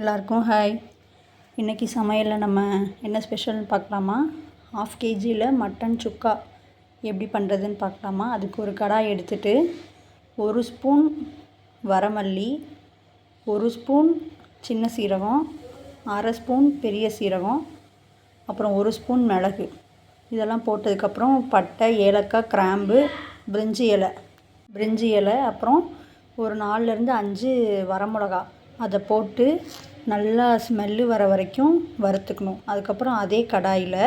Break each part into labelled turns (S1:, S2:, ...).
S1: எல்லாருக்கும் ஹாய். இன்றைக்கி சமையலில் நம்ம என்ன ஸ்பெஷல்னு பார்க்கலாமா? ஆஃப் கேஜியில் மட்டன் சுக்கா எப்படி பண்ணுறதுன்னு பார்க்கலாமா? அதுக்கு ஒரு கடாய் எடுத்துகிட்டு ஒரு ஸ்பூன் வரமல்லி ஒரு ஸ்பூன் சின்ன சீரகம் அரை ஸ்பூன் பெரிய சீரகம் அப்புறம் ஒரு ஸ்பூன் மிளகு. இதெல்லாம் போட்டதுக்கப்புறம் பட்டை ஏலக்காய் கிராம்பு பிரிஞ்சி இலை. பிரிஞ்சி இலை அப்புறம் ஒரு நாலுலேருந்து அஞ்சு வரமிளகா. அதை போட்டு நல்லா ஸ்மெல்லு வர வரைக்கும் வறுத்துக்கணும். அதுக்கப்புறம் அதே கடாயில்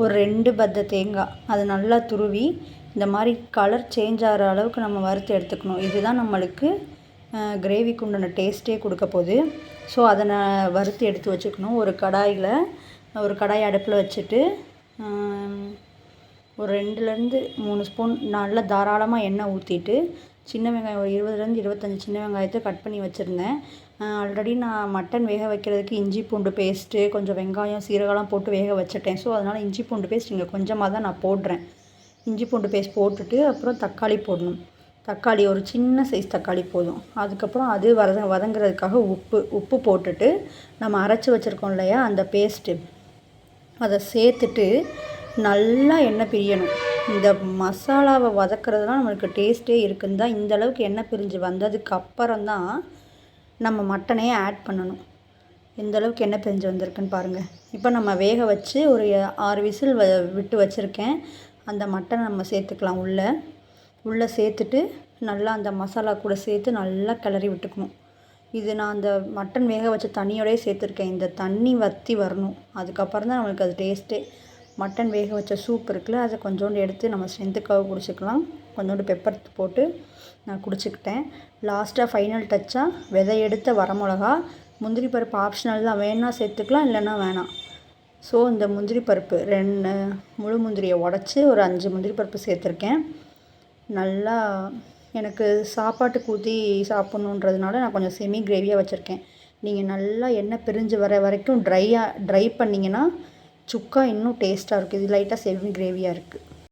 S1: ஒரு ரெண்டு பத்த தேங்காய் அதை நல்லா துருவி இந்த மாதிரி கலர் சேஞ்ச் ஆகிற அளவுக்கு நம்ம வறுத்து எடுத்துக்கணும். இதுதான் நம்மளுக்கு கிரேவிக்கு உண்டான டேஸ்ட்டே கொடுக்க போகுது. ஸோ அதை நான் வறுத்து எடுத்து வச்சுக்கணும். ஒரு கடாயில் ஒரு கடாய் அடுப்பில் வச்சுட்டு ஒரு ரெண்டுலேருந்து மூணு ஸ்பூன் நல்லா தாராளமாக எண்ணெய் ஊற்றிட்டு சின்ன வெங்காயம் ஒரு இருபதுலேருந்து இருபத்தஞ்சி சின்ன வெங்காயத்தை கட் பண்ணி வச்சுருந்தேன். ஆல்ரெடி நான் மட்டன் வேக வைக்கிறதுக்கு இஞ்சி பூண்டு பேஸ்ட்டு கொஞ்சம் வெங்காயம் சீரகம்லாம் போட்டு வேக வச்சுட்டேன். ஸோ அதனால் இஞ்சி பூண்டு பேஸ்ட் இங்கே கொஞ்சமாக தான் நான் போடுறேன். இஞ்சி பூண்டு பேஸ்ட் போட்டுட்டு அப்புறம் தக்காளி போடணும். தக்காளி ஒரு சின்ன சைஸ் தக்காளி போதும். அதுக்கப்புறம் அது வத வதங்குறதுக்காக உப்பு உப்பு போட்டுட்டு நம்ம அரைச்சி வச்சுருக்கோம் இல்லையா அந்த பேஸ்ட்டு அதை சேர்த்துட்டு நல்லா எண்ணெய் பிரியணும். இந்த மசாலாவை வதக்கிறதுலாம் நம்மளுக்கு டேஸ்ட்டே இருக்குன்னு தான் இந்த அளவுக்கு எண்ணெய் பிரிஞ்சு வந்ததுக்கு அப்புறம் தான் நம்ம மட்டனையே ஆட் பண்ணணும். எந்த அளவுக்கு எண்ணெய் பிரிஞ்சு வந்திருக்குன்னு பாருங்கள் இப்போ நம்ம வேக வச்சு ஒரு ஆறு விசில் வ விட்டு வச்சுருக்கேன். அந்த மட்டனை நம்ம சேர்த்துக்கலாம் உள்ளே. உள்ளே சேர்த்துட்டு நல்லா அந்த மசாலா கூட சேர்த்து நல்லா கிளறி விட்டுக்கணும். இது நான் அந்த மட்டன் வேக வச்ச தண்ணியோடய சேர்த்துருக்கேன். இந்த தண்ணி வற்றி வரணும். அதுக்கப்புறம் தான் நம்மளுக்கு அது டேஸ்ட்டே மட்டன் வேக வச்ச சூப் இருக்குல்ல அதை கொஞ்சோண்டு எடுத்து நம்ம ஸ்ட்ரென்த்துக்காக குடிச்சிக்கலாம். கொஞ்சோண்டு பெப்பர் போட்டு நான் குடிச்சிக்கிட்டேன். லாஸ்ட்டாக ஃபைனல் டச்சாக விதை எடுத்த வரமிளகா. முந்திரி பருப்பு ஆப்ஷனல் தான். வேணால் சேர்த்துக்கலாம் இல்லைன்னா வேணாம். ஸோ இந்த முந்திரி பருப்பு ரெண்டு முழு முந்திரியை உடச்சி ஒரு அஞ்சு முந்திரி பருப்பு சேர்த்துருக்கேன். நல்லா எனக்கு சாப்பாட்டுக்கு ஊற்றி சாப்பிட்ணுன்றதுனால நான் கொஞ்சம் செமி கிரேவியாக வச்சுருக்கேன். நீங்கள் நல்லா எண்ணெய் பிரிஞ்சு வர வரைக்கும் ட்ரையாக ட்ரை பண்ணிங்கன்னா சுக்கா இன்னும் டேஸ்ட்டாக இருக்குது இது லைட்டாக செமி கிரேவியாக இருக்குது